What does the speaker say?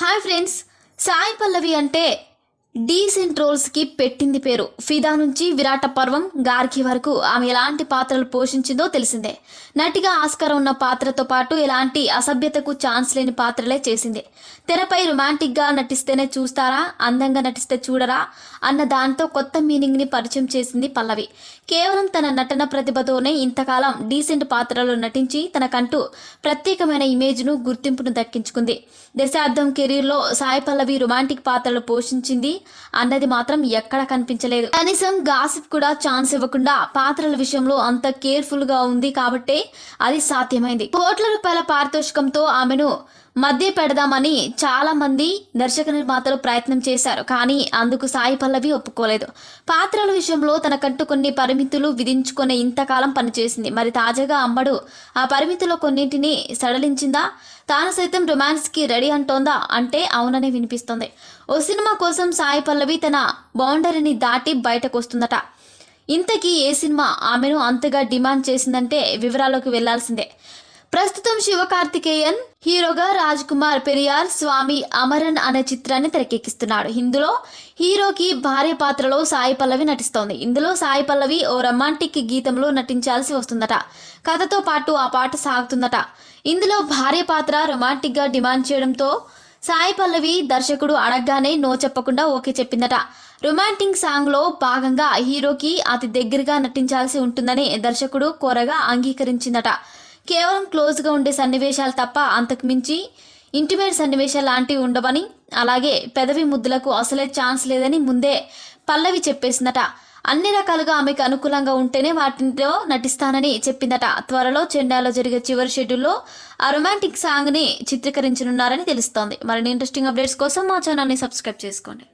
Hi friends Sai Pallavi అంటే decent రోల్స్కి పెట్టింది పేరు. ఫిదా నుంచి విరాట పర్వం గార్కి వరకు ఆమె ఎలాంటి పాత్రలు పోషించిందో తెలిసిందే. నటిగా ఆస్కారం ఉన్న పాత్రతో పాటు ఎలాంటి అసభ్యతకు ఛాన్స్ లేని పాత్రలే చేసింది. తెరపై రొమాంటిక్గా నటిస్తేనే చూస్తారా అందంగా నటిస్తే చూడరా అన్న దాంతో కొత్త మీనింగ్ని పరిచయం చేసింది పల్లవి. కేవలం తన నటన ప్రతిభతోనే ఇంతకాలం డీసెంట్ పాత్రలో నటించి తనకంటూ ప్రత్యేకమైన ఇమేజ్ను గుర్తింపును దక్కించుకుంది. దశాబ్దం కెరీర్లో సాయి పల్లవి రొమాంటిక్ పాత్రలు పోషించింది అన్నది మాత్రం ఎక్కడ కనిపించలేదు. కనీసం గాసిప్ కూడా ఛాన్స్ ఇవ్వకుండా పాత్రల విషయంలో అంత కేర్ఫుల్గా ఉంది కాబట్టే అది సాధ్యమైంది. కోట్ల రూపాయల పారితోషికంతో ఆమెను మధ్య పెడదామని చాలామంది దర్శక నిర్మాతలు ప్రయత్నం చేశారు కానీ అందుకు సాయి పల్లవి ఒప్పుకోలేదు. పాత్రల విషయంలో తనకంటూ కొన్ని పరిమితులు విధించుకునే ఇంతకాలం పనిచేసింది. మరి తాజాగా అమ్మడు ఆ పరిమితుల్లో కొన్నింటిని సడలించిందా? తాను సైతం రొమాన్స్కి రెడీ అంటోందా? అంటే అవుననే వినిపిస్తుంది. ఓ సినిమా కోసం సాయి పల్లవి తన బౌండరీని దాటి బయటకు వస్తుందట ఇంతకీ ఏ సినిమా ఆమెను అంతగా డిమాండ్ చేసిందంటే వివరాల్లోకి వెళ్ళాల్సిందే. ప్రస్తుతం శివకార్తికేయన్ హీరోగా రాజ్ కుమార్ పెరియార్ స్వామి అమరన్ అనే చిత్రాన్ని తెరకెక్కిస్తున్నాడు. ఇందులో హీరోకి భార్య పాత్రలో సాయి పల్లవి నటిస్తోంది. ఇందులో సాయి పల్లవి ఓ రొమాంటిక్ గీతంలో నటించాల్సి వస్తుందట. కథతో పాటు ఆ పాట సాగుతుందట. ఇందులో భార్య పాత్ర రొమాంటిక్గా డిమాండ్ చేయడంతో సాయి పల్లవి దర్శకుడు అడగగానే నో చెప్పకుండా ఓకే చెప్పిందట. రొమాంటిక్ సాంగ్లో భాగంగా హీరోకి అతి దగ్గరగా నటించాల్సి ఉంటుందని దర్శకుడు కోరగా అంగీకరించిందట. కేవలం క్లోజ్గా ఉండే సన్నివేశాలు తప్ప అంతకు మించి ఇంటిమేట్ సన్నివేశాలు లాంటివి ఉండవని అలాగే పెదవి ముద్దులకు అసలే ఛాన్స్ లేదని ముందే పల్లవి చెప్పేసిందట. అన్ని రకాలుగా ఆమెకు అనుకూలంగా ఉంటేనే వాటిలో నటిస్తానని చెప్పిందట. త్వరలో చెండాలో జరిగే చివరి షెడ్యూల్లో ఆ రొమాంటిక్ సాంగ్ని చిత్రీకరించనున్నారని తెలుస్తోంది. మరిన్ని ఇంట్రెస్టింగ్ అప్డేట్స్ కోసం మా ఛానల్ని సబ్స్క్రైబ్ చేసుకోండి.